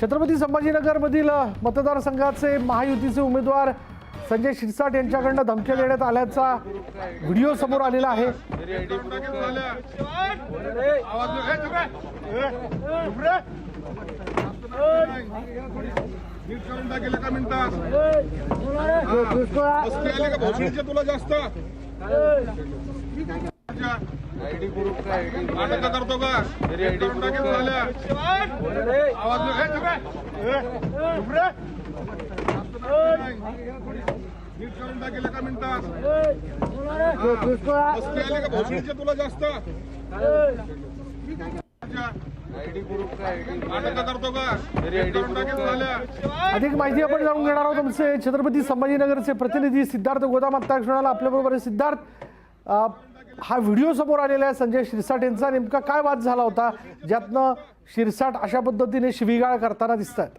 छत्रपती संभाजीनगरमधील मतदारसंघाचे महायुतीचे उमेदवार संजय शिरसाट यांच्याकडनं धमक्या देण्यात आल्याचा व्हिडिओ समोर आलेला आहे. नीट करून टाकेल एका मिनिटात. मस्ती आली का भोसडीचे तुला जास्त. नाटक करतो का? नीट करून टाकेल झाल्या. आवाज नाही- ए, चुप रे. ए, चुप रे. नीट करून टाकेल एका मिनिटात. मस्ती आली का भोसडीचे तुला जास्त. अधिक माहिती आपण जाणून घेणार आहोत. आमचे छत्रपती संभाजीनगरचे प्रतिनिधी सिद्धार्थ गोदाम आता क्षणाला आपल्याबरोबर आहे सिद्धार्थ हा व्हिडिओ समोर आलेला आहे. संजय शिरसाट यांचा नेमका काय वाद झाला होता ज्यातनं शिरसाट अशा पद्धतीने शिवीगाळ करताना दिसत आहेत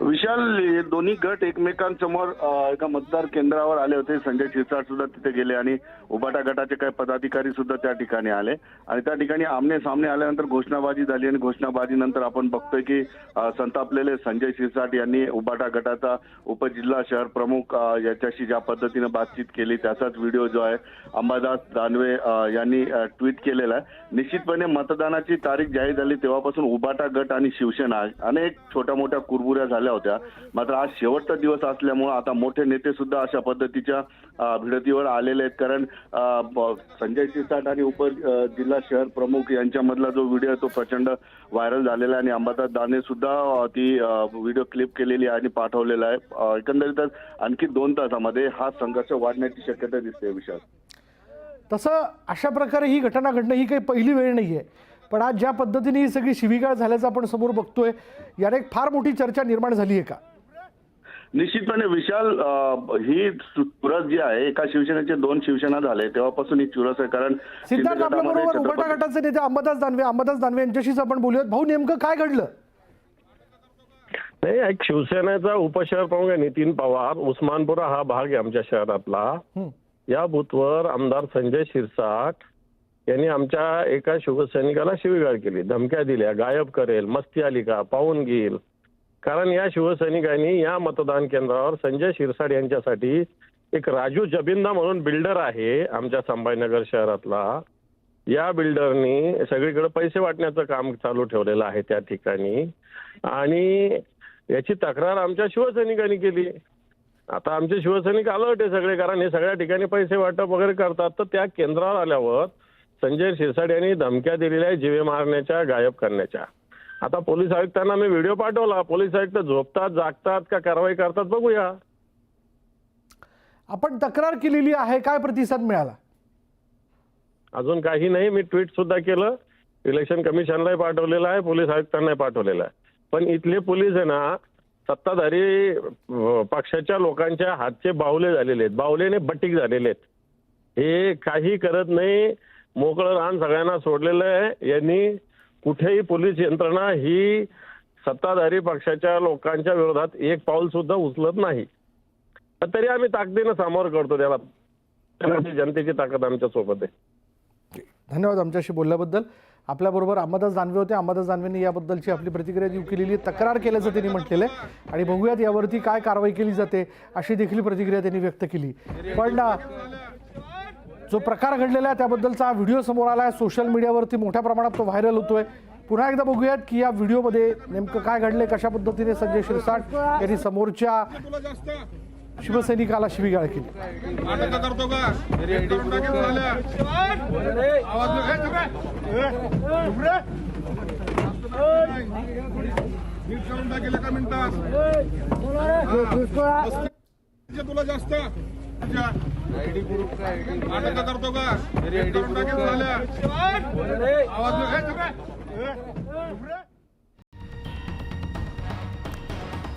विशाल हे दोन्ही गट एकमेकांसमोर अ, एका मतदार केंद्रावर आले होते. संजय शिरसाट सुद्धा तिथे गेले आणि उबाटा गटाचे काही पदाधिकारी सुद्धा त्या ठिकाणी आले. आणि त्या ठिकाणी आमने सामने आल्यानंतर घोषणाबाजी झाली आणि घोषणाबाजी नंतर आपण बघतोय की अ, संतापलेले संजय शिरसाट यांनी उबाटा गटाचा उपजिल्हा शहर प्रमुख अ, याच्याशी ज्या पद्धतीने बातचीत केली त्याचाच व्हिडिओ जो आहे अंबादास दानवे अ, यांनी ट्विट केलेला आहे. निश्चितपणे मतदानाची तारीख जाहीर झाली तेव्हापासून उबाटा गट आणि शिवसेना अनेक छोट्या मोठ्या कुरबुऱ्या झाल्या. होत्या. मात्र आज शेवटचा दिवस असल्यामुळे आता मोठे नेते सुद्धा अशा पद्धतीच्या भिडतीवर आलेले आहेत. कारण संजय शिरसाट आणि उप जिल्हा शहर प्रमुख यांच्यामधला जो व्हिडिओ आहे तो प्रचंड व्हायरल झालेला आहे आणि अंबादास दाने सुद्धा ती व्हिडिओ क्लिप केलेली आहे आणि पाठवलेला आहे. एकंदरीत एकंदरीतच आणखी दोन तासामध्ये हा संघर्ष वाढण्याची शक्यता दिसते विशाल. तसं अशा प्रकारे ही घटना घडणं ही काही पहिली वेळ नाही आहे पण आज ज्या पद्धतीने ही सगळी शिवीगाळ झाल्याचं आपण समोर बघतोय याने एक फार मोठी चर्चा निर्माण झाली आहे का? निश्चितपणे विशाल ही चुरस जी आहे एका शिवसेनेचे दोन शिवसेना झाले तेव्हापासून ही चुरस आहे कारण सिद्धार्थ आपल्या बरोबर छत्रपती- गटाचे नेते अंबादास दानवे अंबादास दानवे यांच्याशीच आपण बोलूयात. भाऊ नेमकं काय घडलं? नाही एक शिवसेनेचा उपशहर प्रमुख आहे नितीन पवार उस्मानपुरा हा भाग आहे आमच्या शहरातला. या बूथवर आमदार संजय शिरसाट यांनी आमच्या एका शिवसैनिकाला शिवीगाळ केली. धमक्या दिल्या गायब करेल मस्ती आली का पाहून घेईल. कारण या शिवसैनिकांनी या मतदान केंद्रावर संजय शिरसाट यांच्यासाठी एक राजू जबिंदा म्हणून बिल्डर आहे आमच्या संभाजीनगर शहरातला. या बिल्डरनी सगळीकडे पैसे वाटण्याचं काम चालू ठेवलेलं आहे त्या ठिकाणी. आणि याची तक्रार आमच्या शिवसैनिकांनी केली. आता आमचे शिवसैनिक अलर्ट आहे सगळे कारण हे सगळ्या ठिकाणी पैसे वाटप वगैरे करतात. तर त्या केंद्रावर आल्यावर संजय शिरसाट यांनी धमक्या दिलेल्या आहे जीवे मारण्याच्या गायब करण्याच्या. आता पोलीस आयुक्तांना मी व्हिडिओ पाठवला. पोलीस आयुक्त झोपतात जागतात का कारवाई करतात बघूया. आपण तक्रार केलेली आहे काय प्रतिसाद मिळाला? अजून काही नाही. मी ट्विट सुद्धा केलं. इलेक्शन कमिशनलाही पाठवलेलं आहे पोलीस आयुक्तांनाही पाठवलेलं आहे. पण इथले पोलीस आहे ना सत्ताधारी पक्षाच्या लोकांच्या हातचे बावले झालेले आहेत. बावलेने बटीक झालेले आहेत. हे काही करत नाही. मोकळं रान सगळ्यांना सोडलेलं आहे. यांनी कुठेही पोलीस यंत्रणा ही सत्ताधारी पक्षाच्या लोकांच्या विरोधात एक पाऊल सुद्धा उचलत नाही. तरी आम्ही ताकदीनं सामोर करतो त्याला. जनतेची ताकद आमच्यासोबत आहे. धन्यवाद आमच्याशी बोलल्याबद्दल. आपल्याबरोबर अंबादास दानवे होते. अंबादास दानवेंनी याबद्दलची आपली प्रतिक्रिया देऊ केलेली तक्रार केल्याचं त्यांनी म्हटलेलं आहे. आणि बघूयात यावरती काय कारवाई केली जाते अशी देखील प्रतिक्रिया त्यांनी व्यक्त केली. पण जो प्रकार घडलेला आहे त्याबद्दलचा हा व्हिडिओ समोर आला आहे. सोशल मीडियावरती मोठ्या प्रमाणात तो व्हायरल होतोय. पुन्हा एकदा बघूयात की या व्हिडिओमध्ये नेमकं काय घडलंय कशा पद्धतीने संजय शिरसाट यांनी समोरच्या तुला जास्त शिवसैनिकाला शिवीगाळ केली. नाटक करतो नाटक करतो का.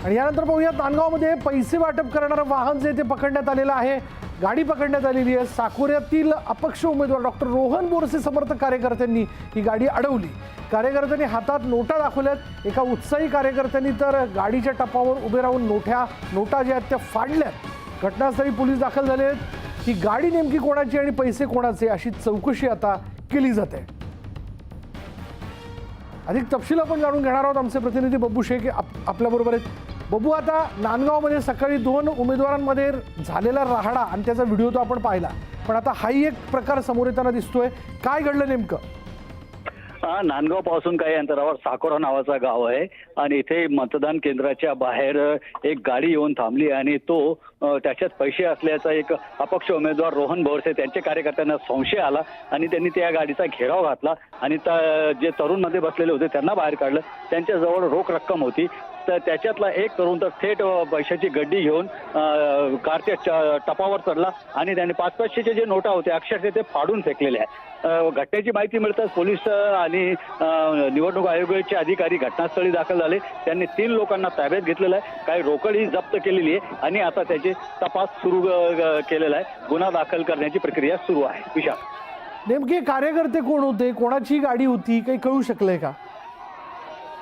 आणि यानंतर पाहूया नांदगावमध्ये पैसे वाटप करणारं वाहन जे ते पकडण्यात आलेलं आहे गाडी पकडण्यात आलेली आहे. साकोऱ्यातील अपक्ष उमेदवार डॉक्टर रोहन बोरसे समर्थक कार्यकर्त्यांनी ही गाडी अडवली. कार्यकर्त्यांनी हातात नोटा दाखवल्यात. एका उत्साही कार्यकर्त्यांनी तर गाडीच्या टपावर उभे राहून नोट्या नोटा ज्या आहेत त्या फाडल्यात. घटनास्थळी पोलीस दाखल झाले आहेत. ही गाडी नेमकी कोणाची आणि पैसे कोणाचे अशी चौकशी आता केली जाते. अधिक तपशील आपण जाणून घेणार आहोत. आमचे प्रतिनिधी बब्बू शेख आप आपल्याबरोबर आहेत. बब्बू आता नांदगावमध्ये सकाळी दोन उमेदवारांमध्ये झालेला राहाडा आणि त्याचा व्हिडिओ तो आपण पाहिला. पण आता हाही एक प्रकार समोर येताना दिसतोय. काय घडलं नेमकं? हा नांदगावपासून काही अंतरावर साकोरा नावाचा गाव आहे. आणि इथे मतदान केंद्राच्या बाहेर एक गाडी येऊन थांबली आणि तो त्याच्यात पैसे असल्याचा एक अपक्ष उमेदवार रोहन भोरसे त्यांच्या कार्यकर्त्यांना संशय आला आणि त्यांनी त्या गाडीचा घेराव घातला आणि त्या- जे तरुणमध्ये बसलेले होते त्यांना बाहेर काढलं. त्यांच्याजवळ रोख रक्कम होती. तर त्याच्यातला एक तरुण तर थेट पैशाची गड्डी घेऊन कारच्या च- टपावर चढला आणि त्याने पाच पाचशेचे जे नोटा होते अक्षरशः ते फाडून फेकलेले आहे घटनेची माहिती मिळताच पोलीस आणि निवडणूक आयोगाचे अधिकारी घटनास्थळी दाखल झाले. त्यांनी तीन लोकांना ताब्यात घेतलेलं आहे. काही रोकडही जप्त केलेली आहे आणि आता त्याचे तपास सुरू केलेला आहे. गुन्हा दाखल करण्याची प्रक्रिया सुरू आहे. विशाल. नेमके कार्यकर्ते कोण होते? कोणाची गाडी होती? काही कळू शकलंय का?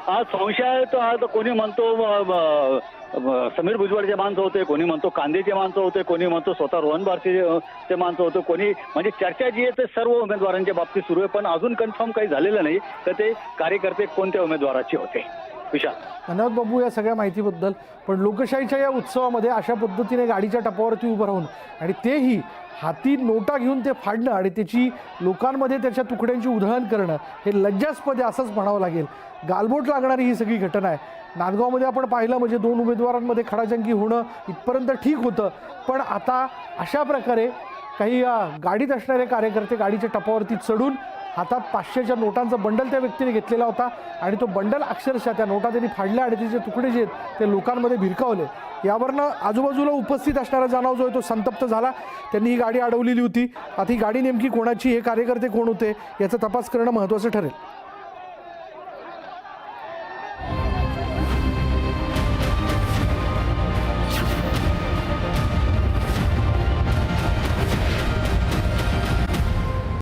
हा संशय तो हा तर कोणी म्हणतो समीर भुजबळचे माणसं होते कोणी म्हणतो कांदेचे माणसं होते कोणी म्हणतो स्वतः रोहन बारसे ते माणसं होते कोणी म्हणजे चर्चा जी आहे ते सर्व उमेदवारांच्या बाबतीत सुरू आहे. पण अजून कन्फर्म काही झालेलं नाही. तर ते कार्यकर्ते कोणत्या उमेदवाराचे होते? विशाल. धन्यवाद बाबू या सगळ्या माहितीबद्दल पण लोकशाहीच्या या उत्सवामध्ये अशा पद्धतीने गाडीच्या टपावरती उभं राहून आणि तेही हाती नोटा घेऊन ते फाडणं आणि त्याची लोकांमध्ये त्याच्या तुकड्यांची उधळण करणं हे लज्जास्पद आहे असंच म्हणावं लागेल. गालबोट लागणारी ही सगळी घटना आहे. नांदगावमध्ये आपण पाहिलं म्हणजे दोन उमेदवारांमध्ये खडाजंगी होणं इथपर्यंत ठीक होतं. पण आता अशा प्रकारे काही गाडीत असणारे कार्यकर्ते गाडीच्या टपावरती चढून हातात पाचशेच्या नोटांचा बंडल त्या व्यक्तीने घेतलेला होता आणि तो बंडल अक्षरशः त्या नोटा त्यांनी फाडल्या आणि त्याचे तुकडे जे आहेत ते लोकांमध्ये भिरकावले. यावरनं आजूबाजूला उपस्थित असणारा जाणव जो आहे तो संतप्त झाला. त्यांनी ही गाडी अडवलेली होती. आता ही गाडी नेमकी कोणाची हे कार्यकर्ते कोण होते याचा तपास करणं महत्त्वाचं ठरेल.